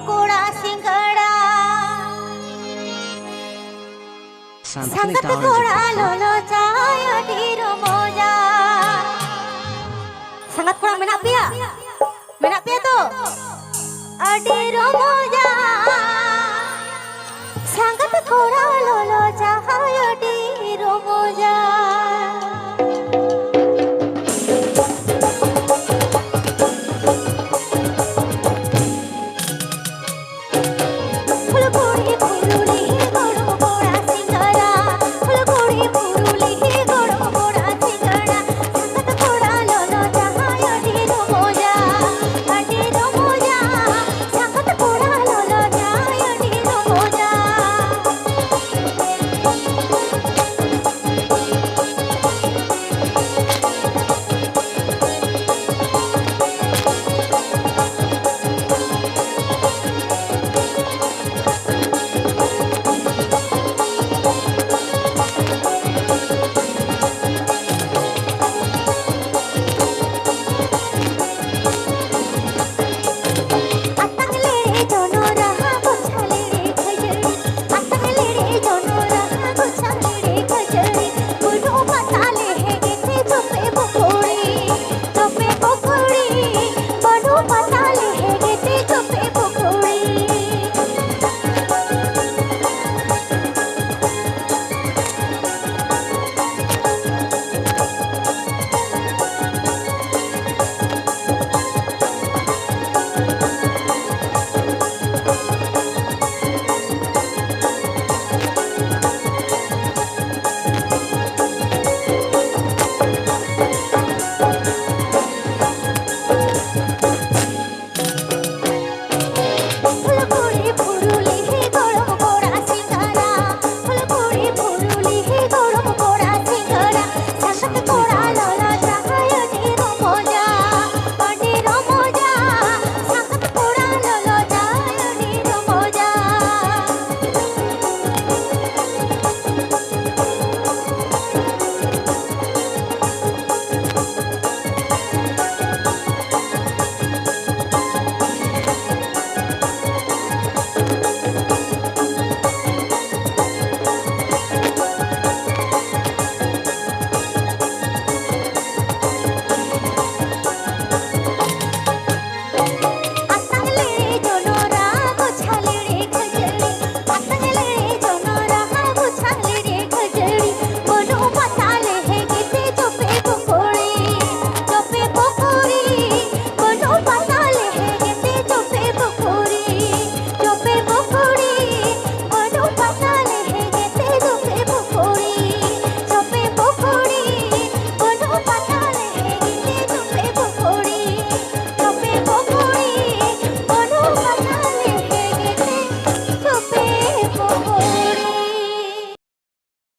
পকোড়া সিঙ্গাড়া সাথে কোড়া লোলো চায় আটির মজা sangat kurang menak pia menak pia tu adir moja sangat kurang ফুলুরে ফুলুরে